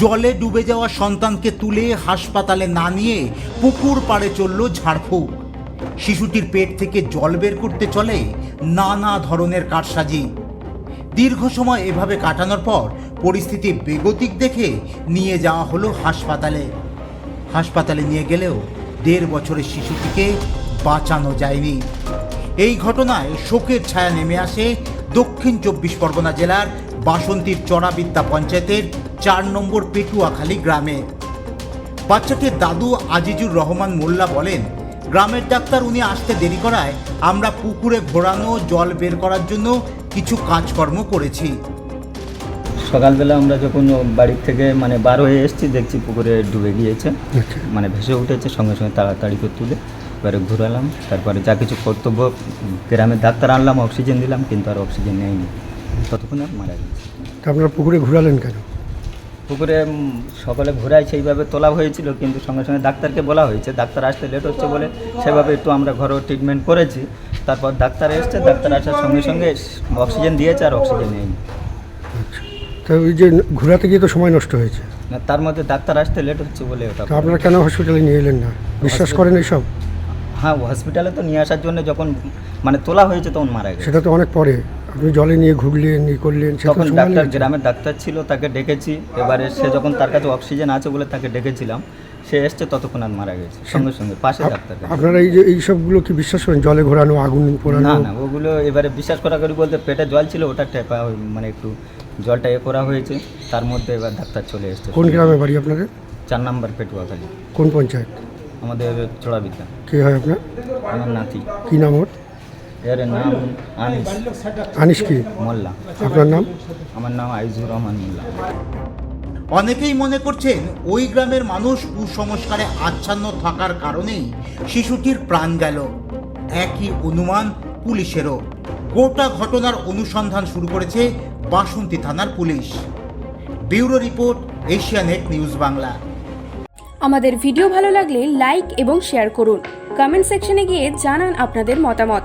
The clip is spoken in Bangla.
জলে ডুবে যাওয়া সন্তানকে তুলে হাসপাতালে না নিয়ে পুকুর পাড়ে চলল ঝাড়ফুঁক। শিশুটির পেট থেকে জল বের করতে চলে নানা ধরনের কারসাজি। দীর্ঘ সময় এভাবে কাটানোর পর পরিস্থিতি বেগতিক দেখে নিয়ে যাওয়া হলো হাসপাতালে। হাসপাতালে নিয়ে গেলেও দেড় বছরের শিশুটিকে বাঁচানো যায়নি। এই ঘটনায় শোকের ছায়া নেমে আসে দক্ষিণ চব্বিশ পরগনা জেলার বাসন্তীর চড়াবিদ্যা পঞ্চায়েতের চার নম্বর পেটুয়াখালী গ্রামে। বাচ্চাটির দাদু আজিজুর রহমান মোল্লা বলেন গ্রামের ডাক্তার উনি আসতে দেরি করায় আমরা পুকুরে ঘোরানো জল বের করার জন্য কিছু কাজকর্ম করেছি। সকালবেলা আমরা যখন বাড়ির থেকে মানে বার হয়ে এসেছি দেখছি পুকুরে ডুবে গিয়েছে আচ্ছা। মানে ভেসে উঠেছে সঙ্গে সঙ্গে তাড়াতাড়ি করে তুলে এবারে ঘুরালাম। তারপরে যা কিছু কর্তব্য গ্রামের ডাক্তার আনলাম অক্সিজেন দিলাম কিন্তু আর অক্সিজেন নেয়নি। ততক্ষণ আর মারা গেছে। আপনারা পুকুরে ঘুরালেন কেন? পুকুরে সকালে ঘোরায় সেইভাবে তোলা হয়েছিল কিন্তু সঙ্গে সঙ্গে ডাক্তারকে বলা হয়েছে ডাক্তার আসতে লেট হচ্ছে বলে সেভাবে একটু আমরা ঘরোয়া ট্রিটমেন্ট করেছি। তারপর ডাক্তার এসছে ডাক্তার আসার সঙ্গে সঙ্গে অক্সিজেন দিয়েছে আর অক্সিজেন তা ওই যে ঘোরাতে গিয়ে তো সময় নষ্ট হয়েছে। না, তার মধ্যে ডাক্তার আসতে লেট হচ্ছে বলে ওটা তা আপনারা কেন হসপিটালে নিয়ে এলেন না? বিশ্বাস করেন এইসব? হ্যাঁ হসপিটালে তো নিয়ে আসার জন্য যখন মানে তোলা হয়েছে তখন মারা গেছে। সেটা তো অনেক পরে। আপনি জলে নিয়ে ঘুরলেন ই করলেন সেটা তখন ডাক্তার গ্রামের ডাক্তার ছিল তাকে ডেকেছি। এবারে সে যখন তার কাছে অক্সিজেন আছে বলে তাকে ডেকেছিলাম সে এসছে ততক্ষণ আর মারা গেছে সঙ্গে সঙ্গে পাশে ডাক্তার আপনারা এই যে এই সবগুলো কি বিশ্বাস করেন জলে ঘোরানো আগুন পোড়ানো? না না ওগুলো এবারে বিশ্বাস করা করি বলতে পেটে জল ছিল ওটা টেপা মানে একটু জলটা এ করা হয়েছে তার মধ্যে এবার ডাক্তার চলে এসছে। কোন গ্রামে বাড়ি আপনাদের? চার নাম্বার পেটুয়াখালী। কোন পঞ্চায়েত? আমাদের চড়াবিদ্যা কে হয় আপনার? আমার নাতি। কি নাম ওর? এর নাম আনিস। আনিস কি? মোল্লা। আপনার নাম? আমার নাম আইজুর রহমান মোল্লা। অনেকেই মনে করছেন ওই গ্রামের মানুষ কুসংস্কারে আচ্ছন্ন থাকার কারণেই শিশুটির প্রাণ গেল। একই অনুমান পুলিশেরও। গোটা ঘটনার অনুসন্ধান শুরু করেছে বাসন্তী থানার police. Bureau report Asianet news Bangla. আমাদের ভিডিও ভালো লাগলে লাইক এবং শেয়ার করুন। কমেন্ট সেকশনে গিয়ে জানান আপনাদের মতামত।